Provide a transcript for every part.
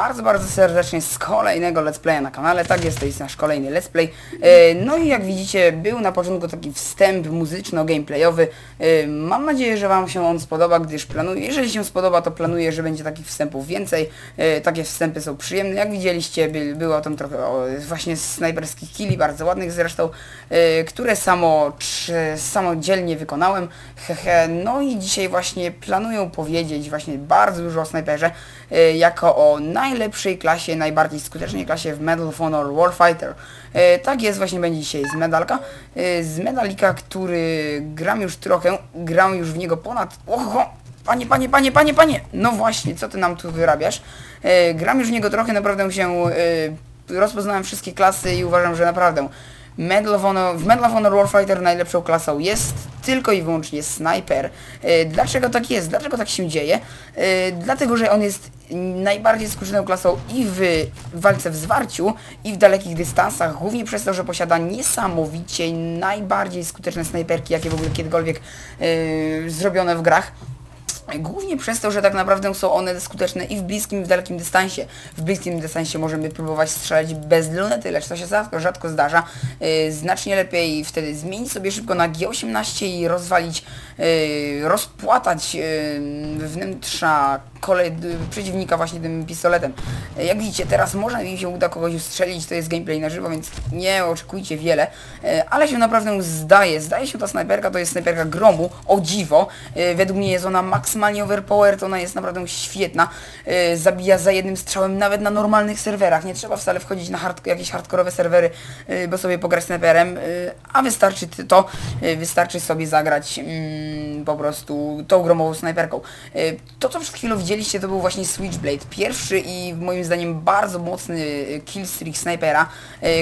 bardzo, bardzo serdecznie z kolejnego let's playa na kanale. Tak jest, to jest nasz kolejny let's play. E, No i jak widzicie, był na początku taki wstęp muzyczno-gameplayowy. E, Mam nadzieję, że Wam się on spodoba, gdyż planuję, jeżeli się spodoba, to planuję, że będzie takich wstępów więcej. E, Takie wstępy są przyjemne. Jak widzieliście, by, było tam trochę właśnie snajperskich killi, bardzo ładnych zresztą, które samo, samodzielnie wykonałem. No i dzisiaj właśnie planuję powiedzieć właśnie bardzo dużo o snajperze, jako o najlepszej klasie, najbardziej skutecznej klasie w Medal of Honor Warfighter. E, tak jest, właśnie będzie dzisiaj z medalka. E, z medalika, który gram już trochę, gram już w niego ponad... Oho! Panie, panie, panie, panie, panie! No właśnie, co ty nam tu wyrabiasz? E, gram już w niego trochę, naprawdę się... E, rozpoznałem wszystkie klasy i uważam, że naprawdę Medal of Honor, w Medal of Honor Warfighter najlepszą klasą jest tylko i wyłącznie Sniper. E, Dlaczego tak jest? Dlaczego tak się dzieje? E, Dlatego, że on jest najbardziej skuteczną klasą i w walce w zwarciu, i w dalekich dystansach, głównie przez to, że posiada niesamowicie najbardziej skuteczne snajperki, jakie w ogóle kiedykolwiek e, zrobione w grach. Głównie przez to, że tak naprawdę są one skuteczne i w bliskim, i w dalekim dystansie. W bliskim dystansie możemy próbować strzelać bez lunety, lecz to się rzadko, zdarza. Yy, znacznie lepiej wtedy zmienić sobie szybko na G18 i rozwalić, yy, rozpłatać yy, wnętrza kole, przeciwnika właśnie tym pistoletem. Jak widzicie, teraz może mi się uda kogoś ustrzelić, to jest gameplay na żywo, więc nie oczekujcie wiele, yy, ale się naprawdę zdaje. Zdaje się ta snajperka, to jest snajperka Gromu, o dziwo. Yy, według mnie jest ona maksymalnie overpowered, ona jest naprawdę świetna. Yy, zabija za jednym strzałem nawet na normalnych serwerach. Nie trzeba wcale wchodzić na hard, jakieś hardkorowe serwery, yy, bo sobie pograć snajperem, yy, a wystarczy to, yy, wystarczy sobie zagrać mm, po prostu tą gromową snajperką. Yy, to co przed chwilą widzieliście to był właśnie Switchblade. Pierwszy i moim zdaniem bardzo mocny yy, killstreak snajpera,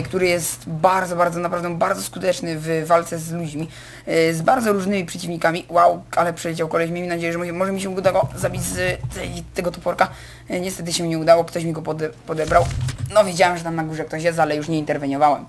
który jest bardzo, bardzo, naprawdę bardzo skuteczny w walce z ludźmi, z bardzo różnymi przeciwnikami. Wow, ale przeleciał koleś, miejmy nadzieję, że może- może mi się uda go zabić z tego toporka. Yy, niestety się nie udało, ktoś mi go pode, podebrał. No wiedziałem, że tam na górze ktoś jest, ale już nie interweniowałem.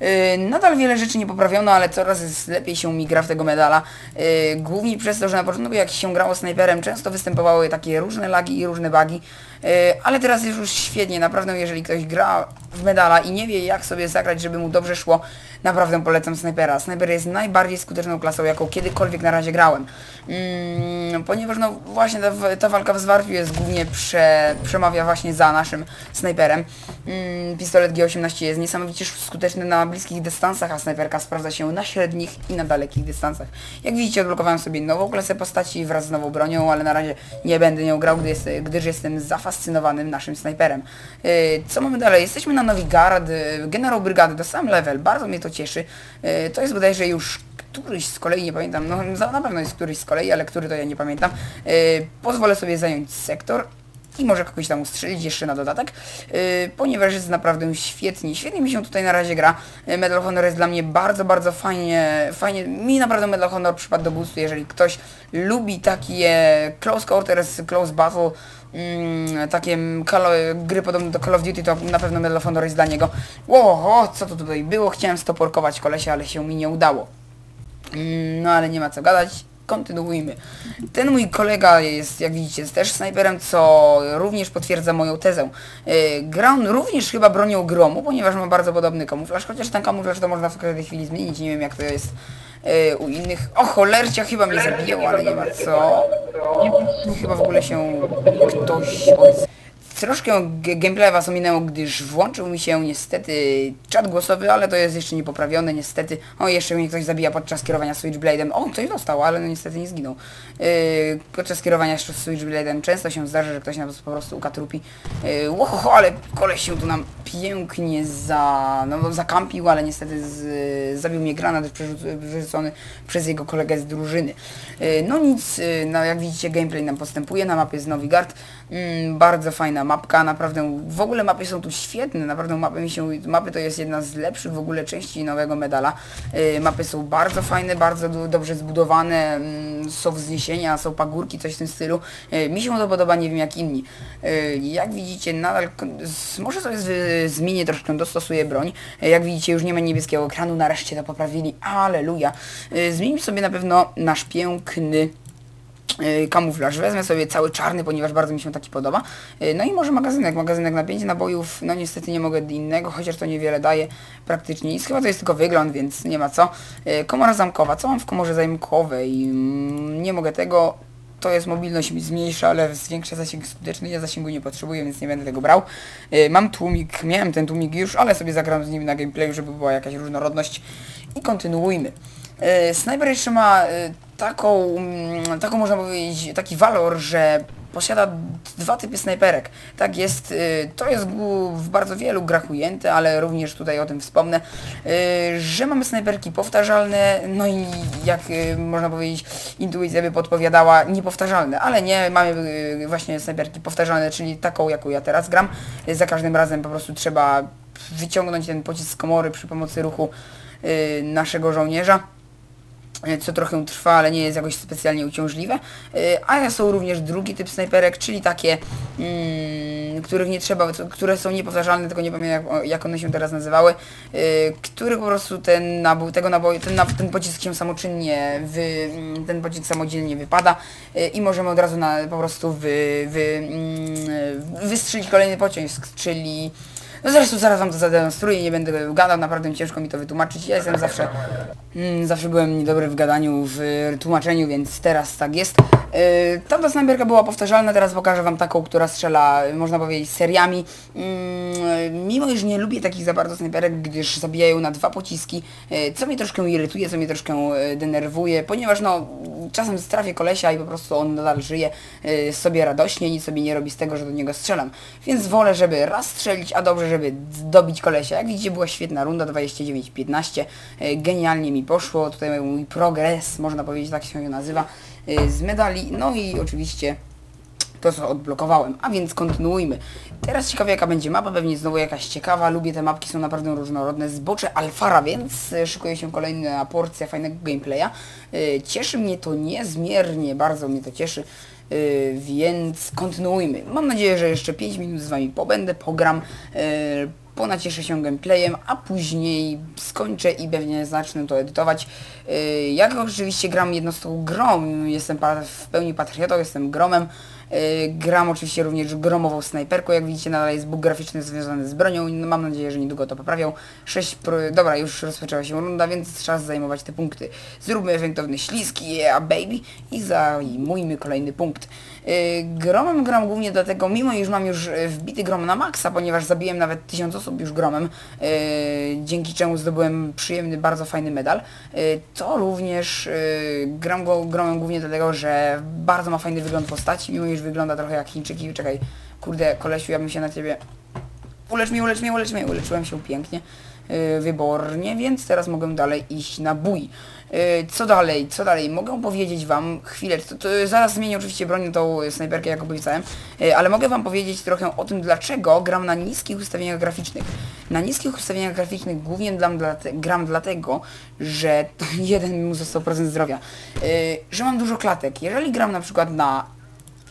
Yy, nadal wiele rzeczy nie poprawiono, ale coraz lepiej się mi gra w tego medala. Yy, głównie przez to, że na początku jak się grało snajperem, często występowały takie różne lagi i różne bugi. Yy, ale teraz jest już świetnie, naprawdę jeżeli ktoś gra w medala i nie wie jak sobie zagrać, żeby mu dobrze szło, naprawdę polecam snajpera. Snajper jest najbardziej skuteczną klasą, jaką kiedykolwiek na razie grałem. Mm, ponieważ no właśnie ta, ta walka w zwarciu jest głównie prze, przemawia właśnie za naszym snajperem. Mm, pistolet G18 jest niesamowicie skuteczny na bliskich dystansach, a snajperka sprawdza się na średnich i na dalekich dystansach. Jak widzicie odblokowałem sobie nową klasę postaci wraz z nową bronią, ale na razie nie będę nią grał, gdy jest, gdyż jestem zafascynowanym naszym snajperem. Yy, co mamy dalej? Jesteśmy na Novigard, yy, generał brygady, to sam level, bardzo mnie to cieszy. Yy, to jest bodajże już któryś z kolei, nie pamiętam, no na pewno jest któryś z kolei, ale który to ja nie pamiętam. Yy, pozwolę sobie zająć sektor i może kogoś tam ustrzelić jeszcze na dodatek, yy, ponieważ jest naprawdę świetnie, świetnie mi się tutaj na razie gra. Medal Honor jest dla mnie bardzo, bardzo fajnie, fajnie, mi naprawdę Medal Honor przypadł do gustu, jeżeli ktoś lubi takie close quarters, close battle, Mm, takie gry podobne do Call of Duty, to na pewno Medal of Honor jest dla niego. Ło, co to tutaj było? Chciałem stoporkować kolesia, ale się mi nie udało. Mm, No ale nie ma co gadać. Kontynuujmy. Ten mój kolega jest, jak widzicie, jest też snajperem, co również potwierdza moją tezę. Gra on również chyba bronią gromu, ponieważ ma bardzo podobny kamuflaż, chociaż ten kamuflaż to można w każdej chwili zmienić, nie wiem jak to jest yy, u innych. O cholercia chyba mnie zabiło, ale nie ma co. Chyba w ogóle się ktoś... od- Troszkę g- gameplaya was ominęło, gdyż włączył mi się niestety czat głosowy, ale to jest jeszcze niepoprawione niestety. O, jeszcze mnie ktoś zabija podczas kierowania Switchblade'em. O, ktoś dostał, ale no niestety nie zginął. Yy, podczas kierowania Switchblade'em często się zdarza, że ktoś nas po prostu ukatrupi. Yy, łohoho, ale koleś się tu nam pięknie za... no zakampił, ale niestety z, zabił mnie granat przerzuc- wyrzucony przez jego kolegę z drużyny. Yy, no nic, yy, no jak widzicie gameplay nam postępuje, na mapie jest Novigard. Mm, bardzo fajna mapka, naprawdę w ogóle mapy są tu świetne, naprawdę mapy mi się, mapy to jest jedna z lepszych w ogóle części nowego medala. Yy, mapy są bardzo fajne, bardzo do, dobrze zbudowane, mm, są wzniesienia, są pagórki, coś w tym stylu. Mi się to podoba, nie wiem jak inni. Jak widzicie nadal, może sobie zmienię troszkę, dostosuję broń. Yy, jak widzicie już nie ma niebieskiego ekranu, nareszcie to poprawili, aleluja. Yy, zmienimy sobie na pewno nasz piękny y, kamuflaż. Wezmę sobie cały czarny, ponieważ bardzo mi się taki podoba. No i może magazynek. Magazynek na 5 nabojów. No niestety nie mogę innego, chociaż to niewiele daje praktycznie nic. Chyba to jest tylko wygląd, więc nie ma co. Komora zamkowa. Co mam w komorze zamkowej? Mm, Nie mogę tego. To jest mobilność zmniejsza, ale zwiększa zasięg skuteczny. Ja zasięgu nie potrzebuję, więc nie będę tego brał. Y, Mam tłumik, miałem ten tłumik już, ale sobie zagram z nim na gameplayu, żeby była jakaś różnorodność. I kontynuujmy. E, Sniper jeszcze ma e, taką, mm, taką można powiedzieć, taki walor, że posiada dwa typy snajperek. Tak jest, e, to jest w bardzo wielu grach ujęte, ale również tutaj o tym wspomnę, e, że mamy snajperki powtarzalne, no i jak e, można powiedzieć, intuicja by podpowiadała, niepowtarzalne, ale nie, mamy właśnie snajperki powtarzalne, czyli taką, jaką ja teraz gram. Za każdym razem po prostu trzeba wyciągnąć ten pocisk z komory przy pomocy ruchu naszego żołnierza co trochę trwa, ale nie jest jakoś specjalnie uciążliwe. E, A są również drugi typ snajperek, czyli takie, mm, których nie trzeba, które są niepowtarzalne, tylko nie pamiętam jak, one się teraz nazywały, e, który po prostu ten nabój, tego naboju, ten, ten pocisk się samoczynnie, wy, mm, ten pocisk samodzielnie wypada e, i możemy od razu na, po prostu wy, wy, mm, wystrzelić kolejny pocisk, czyli no zresztą zaraz wam to zademonstruję, nie będę gadał, naprawdę ciężko mi to wytłumaczyć. Ja jestem zawsze, mm, zawsze byłem niedobry w gadaniu, w y, tłumaczeniu, więc teraz tak jest. Yy, tamta snajperka była powtarzalna, teraz pokażę wam taką, która strzela, y, można powiedzieć, seriami. Mm, mimo iż nie lubię takich za bardzo snajperek, gdyż zabijają na dwa pociski, y, co mnie troszkę irytuje, co mnie troszkę y, denerwuje, ponieważ no, czasem strafię kolesia i po prostu on nadal żyje y, sobie radośnie, nic sobie nie robi z tego, że do niego strzelam. Więc wolę, żeby raz strzelić, a dobrze, żeby dobić kolesia. Jak widzicie, była świetna runda, 29-15. Y, Genialnie mi poszło. Tutaj mój progres, można powiedzieć, tak się nazywa, y, z medali. No i oczywiście to, co odblokowałem. A więc kontynuujmy. Teraz ciekawe jaka będzie mapa, pewnie znowu jakaś ciekawa. Lubię te mapki, są naprawdę różnorodne. Zbocze Alfara, więc y, szykuje się kolejna porcja fajnego gameplaya. Cieszy mnie to niezmiernie, bardzo mnie to cieszy. Y, więc kontynuujmy. Mam nadzieję, że jeszcze 5 minut z Wami pobędę, pogram, y, ponacieszę się gameplayem, a później skończę i pewnie zacznę to edytować. Y, Jak oczywiście gram jednostką grom, jestem w pełni patriotą, jestem gromem. Y, Gram oczywiście również gromową snajperką, jak widzicie nadal jest bóg graficzny związany z bronią, no, mam nadzieję, że niedługo to poprawią. 6 pro... Dobra, już rozpoczęła się runda, więc czas zajmować te punkty. Zróbmy efektowny śliski, yeah baby i zajmujmy kolejny punkt. Yy, gromem gram głównie dlatego, mimo iż mam już y, wbity grom na maksa, ponieważ zabiłem nawet 1000 osób już gromem, yy, dzięki czemu zdobyłem przyjemny, bardzo fajny medal, to również gram go gromem głównie dlatego, że bardzo ma fajny wygląd postaci, mimo iż wygląda trochę jak Chińczyki. Czekaj, kurde, kolesiu, ja bym się na ciebie... Ulecz mnie, ulecz mnie, ulecz mnie, uleczyłem się pięknie, wybornie, więc teraz mogę dalej iść na bój. Yy, co dalej, co dalej? Mogę powiedzieć wam, chwilę, to, to zaraz zmienię oczywiście broń tą y, snajperkę, jak obiecałem, yy, ale mogę wam powiedzieć trochę o tym, dlaczego gram na niskich ustawieniach graficznych. Na niskich ustawieniach graficznych głównie dla, gram dlatego, że to jeden został procent zdrowia, yy, że mam dużo klatek. Jeżeli gram na przykład na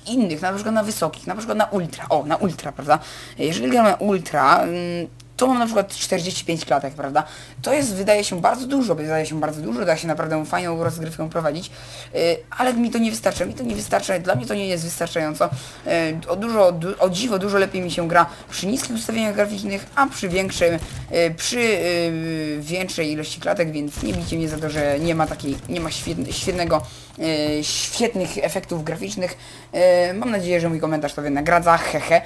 innych, na przykład na wysokich, na przykład na ultra, o, na ultra, prawda? Jeżeli gram na ultra, mm, to mam na przykład 45 klatek, prawda? To jest, wydaje się bardzo dużo, wydaje się bardzo dużo, da się naprawdę fajną rozgrywkę prowadzić, yy, ale mi to nie wystarcza, mi to nie wystarcza, dla mnie to nie jest wystarczająco. Yy, o dużo, du, o dziwo, dużo lepiej mi się gra przy niskich ustawieniach graficznych, a przy większym, yy, przy yy, większej ilości klatek, więc nie bijcie mnie za to, że nie ma takiej, nie ma świetny, świetnego, yy, świetnych efektów graficznych. Yy, mam nadzieję, że mój komentarz to nagradza, hehe.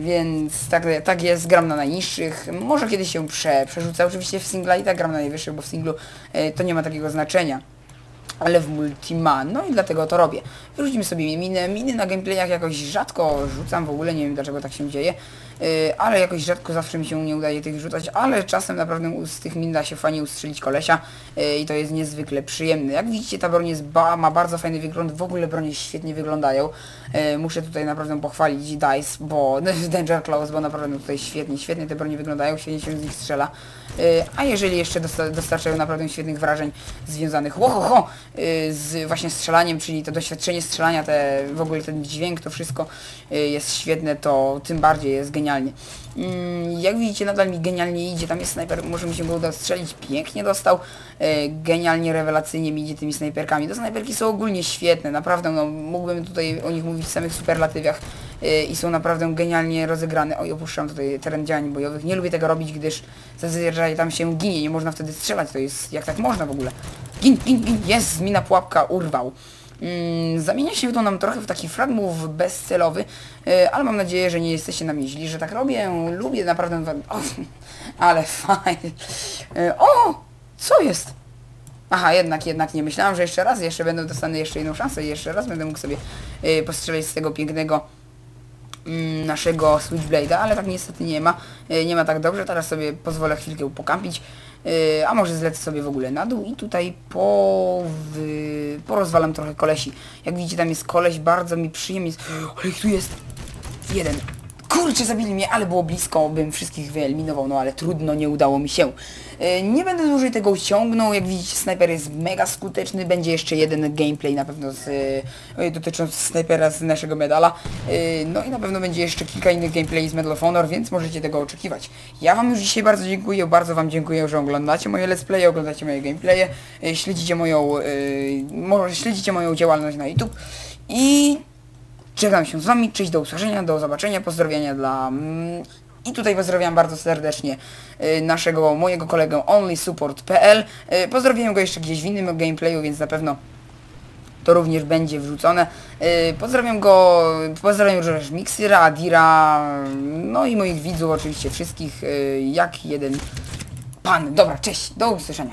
Więc tak, tak jest, gram na najniższych. Może kiedyś się prze, przerzucę oczywiście w singla i tak gram na najwyższych, bo w singlu yy, to nie ma takiego znaczenia. Ale w multi ma, no i dlatego to robię. Wyrzucimy sobie miny. Miny na gameplayach jakoś rzadko rzucam, w ogóle nie wiem dlaczego tak się dzieje. Yy, ale jakoś rzadko zawsze mi się nie udaje tych rzucać, ale czasem naprawdę z tych min da się fajnie ustrzelić kolesia yy, i to jest niezwykle przyjemne. Jak widzicie ta broń jest ba ma bardzo fajny wygląd, w ogóle bronie świetnie wyglądają. Yy, muszę tutaj naprawdę pochwalić DICE, bo Danger Claws, bo naprawdę tutaj świetnie, świetnie te bronie wyglądają, świetnie się z nich strzela. A jeżeli jeszcze dosta dostarczają naprawdę świetnych wrażeń związanych ho, ho, ho, z właśnie strzelaniem, czyli to doświadczenie strzelania, te, w ogóle ten dźwięk, to wszystko jest świetne, to tym bardziej jest genialne genialnie. Mm, jak widzicie, nadal mi genialnie idzie, tam jest snajper, może mi się go uda strzelić, pięknie dostał, e, genialnie, rewelacyjnie mi idzie tymi snajperkami. Te snajperki są ogólnie świetne, naprawdę, no, mógłbym tutaj o nich mówić w samych superlatywiach e, i są naprawdę genialnie rozegrane. Oj, opuszczam tutaj teren działań bojowych, nie lubię tego robić, gdyż zazwyczaj tam się ginie, nie można wtedy strzelać, to jest, jak tak można w ogóle. Gin, gin, gin, jest, mina pułapka, urwał. Mm, zamienia się to nam trochę w taki fragmów bezcelowy, yy, ale mam nadzieję, że nie jesteście na mnie źli, że tak robię. Lubię naprawdę... O, ale fajnie. Yy, o! Co jest? Aha, jednak, jednak nie. Myślałam, że jeszcze raz, jeszcze będę dostanę jeszcze jedną szansę i jeszcze raz będę mógł sobie yy, postrzelać z tego pięknego mm, naszego Switchblade'a, ale tak niestety nie ma. Nie ma tak dobrze. Teraz sobie pozwolę chwilkę pokampić. Yy, a może zlecę sobie w ogóle na dół i tutaj po, wy, porozwalam trochę kolesi. Jak widzicie tam jest koleś, bardzo mi przyjemnie jest. Ale tu jest jeden. Kurczę, zabili mnie, ale było blisko, bym wszystkich wyeliminował, no ale trudno, nie udało mi się. Yy, nie będę dłużej tego uciągnął, jak widzicie snajper jest mega skuteczny, będzie jeszcze jeden gameplay na pewno z, yy, dotyczący snajpera z naszego medala. Yy, no i na pewno będzie jeszcze kilka innych gameplay z Medal of Honor, więc możecie tego oczekiwać. Ja wam już dzisiaj bardzo dziękuję, bardzo wam dziękuję, że oglądacie moje let's playe, oglądacie moje gameplaye, śledzicie moją, może śledzicie moją działalność na YouTube i Żegnam się z wami, cześć, do usłyszenia, do zobaczenia, pozdrowienia dla... Mm, I tutaj pozdrawiam bardzo serdecznie y, naszego, mojego kolegę onlysupport.pl. Y, pozdrawiam go jeszcze gdzieś w innym gameplayu, więc na pewno to również będzie wrzucone. Y, pozdrawiam go, pozdrawiam również Mixira, Adira, no i moich widzów oczywiście wszystkich, jak jeden pan. Dobra, cześć, do usłyszenia.